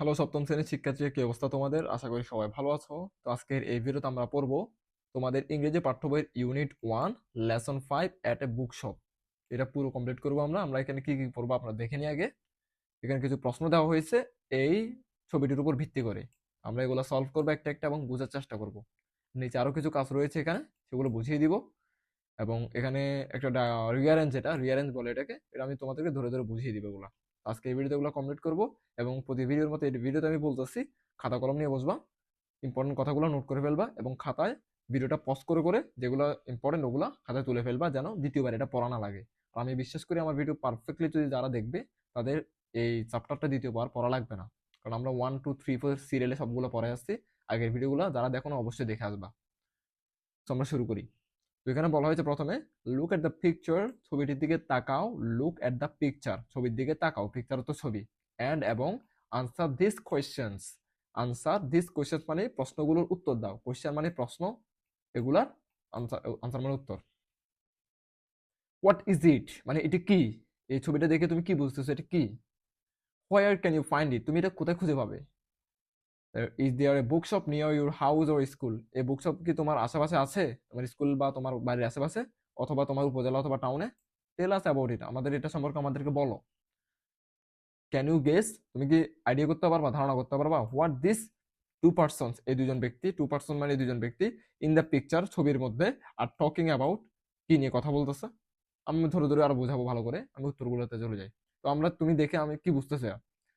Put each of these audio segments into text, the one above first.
Hello, সপ্তম শ্রেণির শিক্ষার্থী কি অবস্থা তোমাদের? আশা করি সবাই ভালো আছো। তো আজকের এই ভিডিওতে আমরা পড়ব তোমাদের ইংরেজি পাঠ্য বইয়ের unit one lesson five at a book shop এটা পুরো কমপ্লিট করব আমরা। আমরা এখানে কি কি পড়ব আপনারা দেখে নিই আগে। এখানে কিছু প্রশ্ন দেওয়া হয়েছে এই ছবিটির উপর ভিত্তি করে। আমরা এগুলো সলভ করব একটা একটা এবং বোঝার চেষ্টা করব। নিচে আরও কিছু কাজ রয়েছে এখানে, সেগুলো বুঝিয়ে দিব। এবং এখানে একটা রিয়ারেঞ্জ এটা রিয়ারেঞ্জ বলে এটাকে, এটা আমি তোমাদেরকে ধরে ধরে বুঝিয়ে দিব এগুলো। আজকে এই ভিডিওতে কমপ্লিট করব এবং প্রতি ভিডিওর মতো এই ভিডিওতে আমি বলতেছি, খাতা কলম নিয়ে বসবা ইম্পর্টেন্ট কথাগুলো নোট করে ফেলবা এবং খাতায় ভিডিওটা পজ করে করে যেগুলো ইম্পর্টেন্ট ওগুলো খাতায় তুলে ফেলবা যেন দ্বিতীয়বার এটা পড়া না লাগে। আর আমি বিশ্বাস করি আমার ভিডিও পারফেক্টলি যদি যারা দেখবে, তাদের এই চ্যাপ্টারটা দ্বিতীয়বার পড়া লাগবে না। কারণ আমরা ওয়ান টু থ্রি ফোর সিরিয়ালে সবগুলো পড়ে আসছি, আগের ভিডিওগুলো যারা দেখো অবশ্যই দেখে আসবা। তো আমরা শুরু করি। তো এখানে বলা হয়েছে প্রথমে লুক এট দ্য পিকচার ছবিটির দিকে তাকাও লুক এট দ্য পিকচার ছবির দিকে তাকাও পিকচার তো ছবি। অ্যান্ড এবং answer this questions answer this questions মানে প্রশ্নগুলোর উত্তর দাও। কোয়েশ্চেন মানে প্রশ্ন, এগুলার আনসার আনসার মানে উত্তর। হোয়াট ইজ ইট মানে এটা কি? এই ছবিটা দেখে তুমি কি বুঝতেছো? এটা কি? Where can you find it তুমি এটা কোথায় খুঁজে পাবে? Is there a book shop near your house or school এই বুক শপ কি তোমার আশেপাশে আছে? তোমার স্কুল বা তোমার বাড়ির আশেপাশে? অথবা তোমার উপজেলা অথবা টাউনে টেল আস অ্যাবাউট ইট আমাদের এটা সম্পর্কে আমাদেরকে বলো। ক্যান ইউ গেস তুমি কি আইডিয়া করতে পারবা? ধারণা করতে পারবা? হোয়াট দিস টু পার্সনস এই দুজন ব্যক্তি টু পার্সন মানে দুজন ব্যক্তি ইন দ্য পিকচার ছবির মধ্যে আর টকিং অ্যাবাউট কি নিয়ে কথা বলতেছে? আমি ধরে ধরে আরও বোঝাবো ভালো করে। আমি উত্তরগুলোতে চলে যাই। তো আমরা, তুমি দেখে আমি কি বুঝতেছি?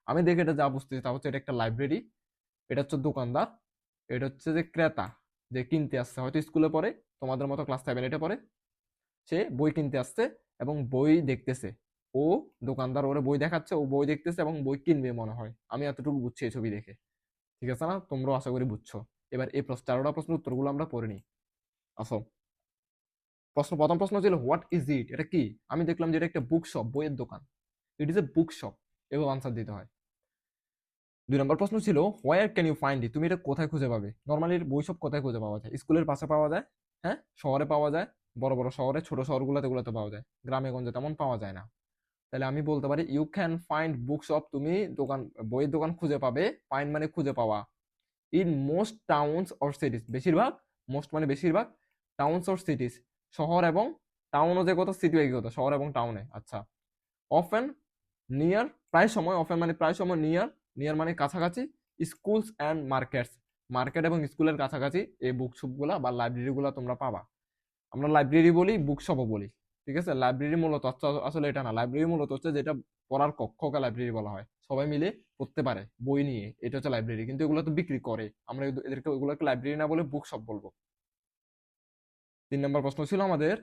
আমি দেখে এটা যা বুঝতেছি, তা হচ্ছে এটা একটা লাইব্রেরি এটা হচ্ছে দোকানদার, এটা হচ্ছে যে ক্রেতা যে কিনতে আসছে। হয়তো স্কুলে পড়ে, তোমাদের মতো ক্লাস সেভেন এটা পড়ে, সে বই কিনতে আসছে এবং বই দেখতেছে। ও দোকানদার ওরে বই দেখাচ্ছে, ও বই দেখতেছে এবং বই কিনবে মনে হয়। আমি এতটুকু বুঝছি এই ছবি দেখে। ঠিক আছে না? তোমরাও আশা করি বুঝছ। এবার এই প্রশ্ন, চারোটা প্রশ্নের উত্তরগুলো আমরা পড়ে নিই। আসো। প্রশ্ন, প্রথম প্রশ্ন ছিল হোয়াট ইজ ইট এটা কি? আমি দেখলাম যে এটা একটা বুক শপ বইয়ের দোকান। It is a book shop এভাবে আনসার দিতে হয়। দুই নম্বর প্রশ্ন ছিল হোয়ার ক্যান ইউ ফাইন্ড তুমি এটা কোথায় খুঁজে পাবে? নর্মালি বই সব কোথায় খুঁজে পাওয়া যায়? স্কুলের পাশে পাওয়া যায়? হ্যাঁ? শহরে পাওয়া যায়? বড় বড় শহরে? ছোট শহরগুলোতে এগুলোতে পাওয়া যায়? গ্রামে, গঞ্জে তেমন পাওয়া যায় না। তাহলে আমি বলতে পারি you can find book shop তুমি দোকান, বইয়ের দোকান খুঁজে পাবে ফাইন্ড মানে খুঁজে পাওয়া। In most towns or cities বেশিরভাগ? মোস্ট মানে বেশিরভাগ? টাউনস অর সিটিস শহর এবং টাউনও যে কথা সিটি একই কথা শহর এবং টাউনে আচ্ছা। অফেন নিয়ার প্রায় সময় অফেন মানে প্রায় সময় নিয়ার নিয়ার মানে কাছাকাছি স্কুলস অ্যান্ড মার্কেটস মার্কেট এবং স্কুলের কাছাকাছি এই বুকশপগুলা বা লাইব্রেরিগুলো তোমরা পাবা। আমরা লাইব্রেরি বলি বুকশপও বলি, ঠিক আছে? লাইব্রেরি মূলত আসলে এটা না লাইব্রেরি মূলত হচ্ছে যেটা পড়ার কক্ষকে লাইব্রেরি বলা হয়। সবাই মিলে পড়তে পারে, বই নিয়ে, এটা হচ্ছে লাইব্রেরি কিন্তু এগুলো তো বিক্রি করে। আমরা এদেরকে, ওগুলোকে লাইব্রেরি না বলে বুকশপ বলব। তিন নম্বর প্রশ্ন ছিল আমাদের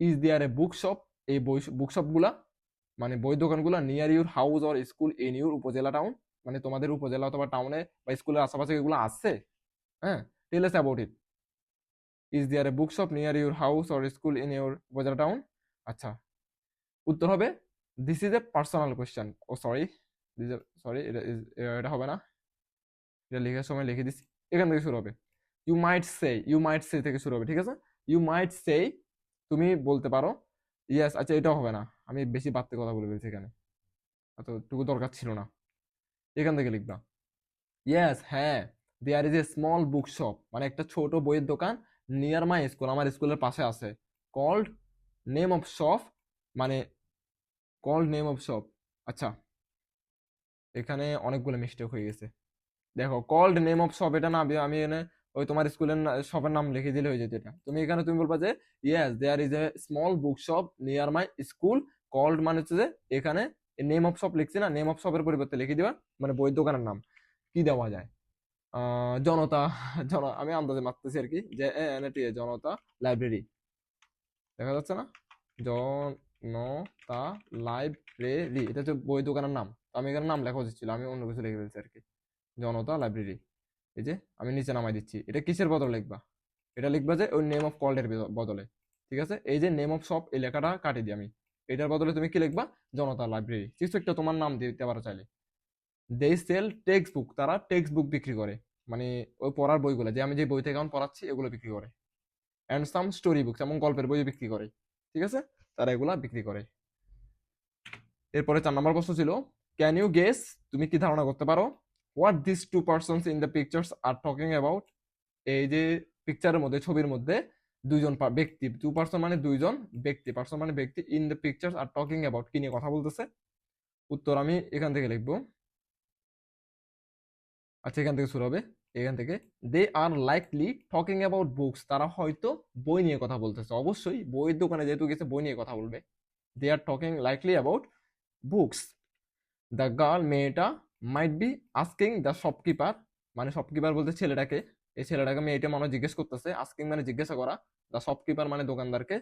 ইজ দেয়ার এ বুকশপ এই বই বুক বুকশপগুলা মানে বই দোকানগুলো near your house or school in your upazila town মানে তোমাদের উপজেলা অথবা টাউনে বা স্কুলের আশেপাশে এগুলো আছে হ্যাঁ? Tell about it is there a book shop near your house or school in your upazila town আচ্ছা। উত্তর হবে this is a personal question O sorry sorry এটা হবে না। এটা লেখার সময় লিখে দিছি এখান থেকে শুরু হবে। You might say you might সে থেকে শুরু হবে, ঠিক আছে? ইউ মাইট সে তুমি বলতে পারো ইয়েস আচ্ছা এটাও হবে না। আমি বেশি বাড়তে কথা বলে ফেলছি এখানে। এতটুকু দরকার ছিল না। এখান থেকে লিখবা। ইয়েস হ্যাঁ। There is a small book shop মানে একটা ছোট বইয়ের দোকান নিয়ার মাই স্কুল আমার স্কুলের পাশে আছে। কল্ড নেম অফ শপ মানে কল্ড নেম অফ শপ আচ্ছা। এখানে অনেকগুলো মিস্টেক হয়ে গেছে। দেখো কল্ড নেম অফ শপ এটা না, আমি- এনে ওই তোমার স্কুলের শপের নাম লিখে দিলে হয়ে যেত এটা। তুমি এখানে, তুমি বলবা যে yes there is a small book shop near my school called মানে হচ্ছে যে, এখানে নেম অফ শপ লিখছি না নেম অফ শপের পরিবর্তে লিখে দিবা মানে বইয়ের দোকানের নাম, কি দেওয়া যায়? জনতা, জন, আমি আন্দাজে মারতেছি আর কি, যে এনএটি জনতা লাইব্রেরি দেখা যাচ্ছে না? জনতা লাইব্রেরি এটা হচ্ছে বই দোকানের নাম। আমি এখানে নাম লেখা উচিত ছিল আমি অন্য কিছু লিখে ফেলছি আর কি। জনতা লাইব্রেরি এই যে, আমি নিচে নামাই দিচ্ছি, এটা কিসের বদলে লিখবা? এটা লিখবা যে ওই নেম অফ কল্ডের বদলে। ঠিক আছে? এই যে নেম অফ শপ এই লেখাটা কাটি দিই আমি। এটার বদলে তুমি কি লিখবা? জনতা লাইব্রেরি কিছু একটা তোমার নাম দিতে পারো চাইলে। দে সেল টেক্সট বুক তারা টেক্সট বুক বিক্রি করে। মানে ওই পড়ার বইগুলো, যে আমি যে বই থেকে এখন পড়াচ্ছি, এগুলো বিক্রি করে। অ্যান্ড সাম স্টোরি বুকস এবং গল্পের বই বিক্রি করে। ঠিক আছে? তারা এগুলা বিক্রি করে। এরপরে চার নম্বর প্রশ্ন ছিল ক্যান ইউ গেস তুমি কি ধারণা করতে পারো? What this two persons in the pictures are talking about এই যে পিকচারের মধ্যে, ছবির মধ্যে দুইজন ব্যক্তি টু পার্সন মানে দুইজন ব্যক্তি পার্সন মানে ব্যক্তি in the pictures are talking about কি নিয়ে কথা বলতেছে? উত্তর আমি এখান থেকে লিখব। আচ্ছা এখান থেকে শুরু হবে। এখান থেকে they are likely talking about books তারা হয়তো বই নিয়ে কথা বলতেছে। অবশ্যই বইয়ের দোকানে যেহেতু গেছে, বই নিয়ে কথা বলবে। They are talking likely about books the girl মেয়েটা might be asking the shopkeeper মানে শপকিপার বলতে ছেলেটাকে এই ছেলেটাকে মেয়েটা মনে জিজ্ঞেস করতেছে আস্কিং মানে জিজ্ঞাসা করা দ্য শপকিপার মানে দোকানদারকে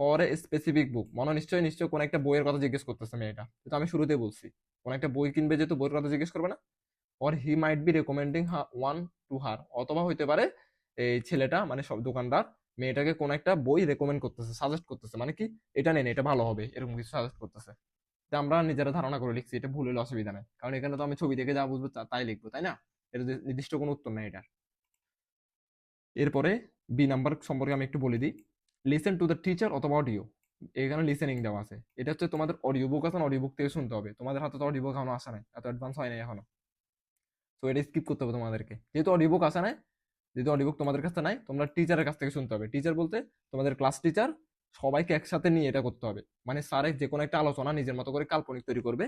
ফর এ স্পেসিফিক বুক মনে নিশ্চয়ই নিশ্চয়ই কোন একটা বইয়ের কথা জিজ্ঞেস করতেছে মেয়েটা। তো আমি শুরুতে বলছি, কোন একটা বই কিনবে যেহেতু বইয়ের কথা জিজ্ঞেস করবে না? Or he might be recommending one to her অথবা হইতে পারে এই ছেলেটা মানে সব দোকানদার, মেয়েটাকে কোন একটা বই রেকমেন্ড করতেছে সাজেস্ট করতেছে। মানে কি? এটা নেন এটা ভালো হবে, এরকম কিছু সাজেস্ট করতেছে। তা আমরা নিজেরা ধারণা করে লিখছি, এটা ভুল হলে অসুবিধা নেই। কারণ এখানে তো আমি ছবি দেখে যা বুঝব তাই লিখব, তাই না? এটা নির্দিষ্ট কোনো উত্তর নেই এটার। এরপরে বি নাম্বার সম্পর্কে আমি একটু বলে দিই। লিসেন টু দ্য টিচার অথবা অডিও এখানে লিসেনিং দেওয়া আছে। এটা হচ্ছে তোমাদের অডিও বুক আছে অডিও বুক থেকে শুনতে হবে। তোমাদের হাতে তো অডিও বুক এখনও আসা নাই, এত অ্যাডভান্স হয় নাই এখনও। তো এটা স্কিপ করতে হবে তোমাদেরকে। যেহেতু অডিও বুক আসা নাই, যেহেতু অডিও বুক তোমাদের কাছে নাই, তোমরা টিচারের কাছ থেকে শুনতে হবে। টিচার বলতে তোমাদের ক্লাস টিচার সবাইকে একসাথে নিয়ে এটা করতে হবে। মানে স্যারের যে কোনো একটা আলোচনা নিজের মতো করে কাল্পনিক তৈরি করবে।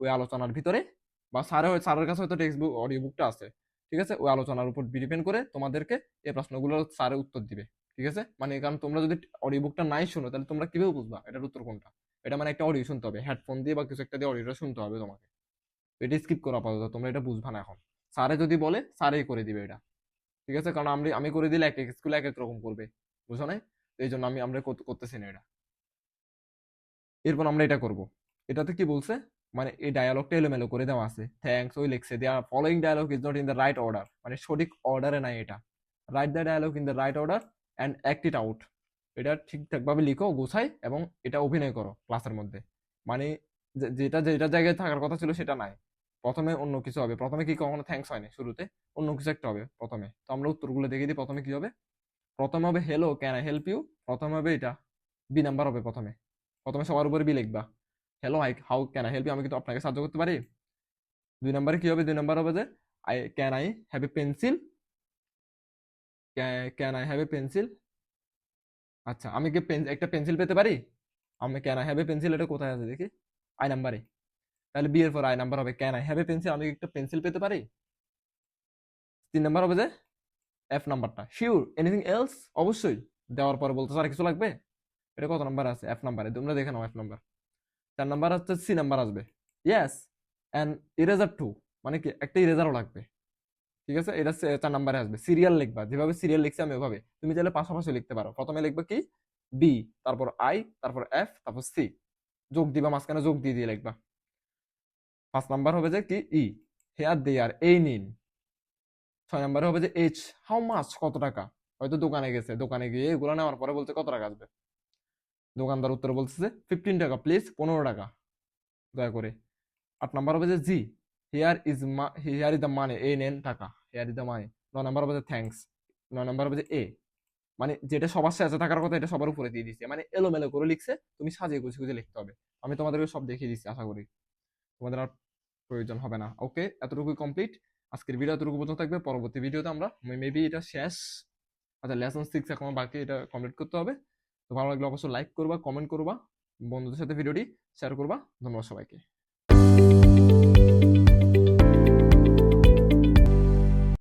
ওই আলোচনার ভিতরে বা স্যারে স্যারের কাছে হয়তো টেক্সট বুক অডিও বুকটা আছে। ঠিক আছে? ওই আলোচনার উপর ডিপেন্ড করে তোমাদেরকে এই প্রশ্নগুলো স্যারে উত্তর দিবে। ঠিক আছে? মানে কারণ তোমরা যদি অডিও বুকটা নাই শুনো, তাহলে তোমরা কীভাবে বুঝবা এটার উত্তর কোনটা? এটা মানে একটা অডিও শুনতে হবে হেডফোন দিয়ে বা কিছু একটা দিয়ে অডিওটা শুনতে হবে তোমাকে। এটা স্কিপ করা আপাতত, তোমরা এটা বুঝবা না এখন। স্যারে যদি বলে স্যারেই করে দিবে এটা। ঠিক আছে? কারণ আমি আমি করে দিলে এক এক স্কুলে এক এক রকম করবে। বুঝো নাই? এই জন্য আমি, আমরা করতেছি না এটা। এরপর আমরা এটা করব। এটাতে কি বলছে? মানে এই ডায়ালগটা এলোমেলো করে দেওয়া আছে। থ্যাঙ্কস ওই লেখছে they are following dialogue is not in the right order মানে সঠিক অর্ডারে নাই এটা। Write the dialogue in the right order and act it out এটা ঠিকঠাকভাবে লিখো, গোছাই এবং এটা অভিনয় করো ক্লাসের মধ্যে। মানে যেটা যেটা জায়গায় থাকার কথা ছিল সেটা নাই। প্রথমে অন্য কিছু হবে। প্রথমে কি কখনো থ্যাঙ্কস হয়নি শুরুতে? অন্য কিছু একটা হবে প্রথমে। তো আমরা উত্তরগুলো দেখে দিই, প্রথমে কি হবে? প্রথমে হবে hello can I help you প্রথমে হবে এটা। বি নাম্বার হবে প্রথমে। প্রথমে সবার উপরে বি লিখবা। Hello I how can I help আমি কিন্তু আপনাকে সাহায্য করতে পারি? দুই নম্বরে কি হবে? দুই নম্বর হবে যে I can I have a pencil can I have a pencil আচ্ছা আমি কি একটা পেন্সিল পেতে পারি? আমি can I have a pencil এটা কোথায় আছে দেখি? আই নাম্বারে তাহলে বি এর পর আই নাম্বার হবে। Can I have a pencil আমি একটা পেন্সিল পেতে পারি? তিন নাম্বার হবে যে এফ নাম্বারটা শিওর এনিথিং এলস অবশ্যই। দেওয়ার পরে বলতে আর কিছু লাগবে? এটা কত নাম্বার আছে? এফ নাম্বারে তোমরা দেখে নাও এফ নাম্বার চার নাম্বার হচ্ছে সি নাম্বার আসবে। ইয়েস অ্যান্ড ইরেজার টু মানে কি? একটা ইরেজারও লাগবে। ঠিক আছে? এটা চার নাম্বারে আসবে। সিরিয়াল লিখবা, যেভাবে সিরিয়াল লিখছি আমি ওভাবে। তুমি চাইলে পাশাপাশি লিখতে পারো। প্রথমে লিখবে কি? বি তারপর আই তারপর এফ তারপর সি যোগ দিবা, মাঝখানে যোগ দিয়ে দিয়ে লিখবা। পাঁচ নাম্বার হবে যে কি? ই হেয়ার দে আর এই নিন। ছয় নাম্বারে হবে যে এইচ হাউ মাছ কত টাকা? হয়তো দোকানে গেছে। দোকানে গিয়ে এগুলো নেওয়ার পরে বলতে কত টাকা আসবে? দোকানদার উত্তর বলতেছে ফিফটিন টাকা প্লিজ পনেরো টাকা। দয়া করে। আট নাম্বার হবে যে জি। হিয়ার ইজ মা হেয়ার ইজ দ্য মানে এই নেন টাকা। হেয়ার ইজ দ্য মানে নয় নাম্বার হবে যে থ্যাঙ্কস নয় নাম্বার হবে যে এ। মানে যেটা সবার শেষে থাকার কথা, এটা সবার উপরে দিয়ে দিচ্ছে মানে এলোমেলো করে লিখছে, তুমি সাজিয়ে গুছিয়ে গুছিয়ে লিখতে হবে। আমি তোমাদেরকে সব দেখিয়ে দিচ্ছি আশা করি। তোমাদের আর প্রয়োজন হবে না। ওকে, এতটুকুই কমপ্লিট আজকের ভিডিও এতটুকু পর্যন্ত থাকবে। পরবর্তী ভিডিওতে আমরা মেবি এটা শেষ। আচ্ছা লেসন সিক্স এখন বাকি, এটা কমপ্লিট করতে হবে। তো ভালো লাগলে অবশ্যই লাইক করবা কমেন্ট করবা, বন্ধুদের সাথে ভিডিওটি শেয়ার করবা, ধন্যবাদ সবাইকে।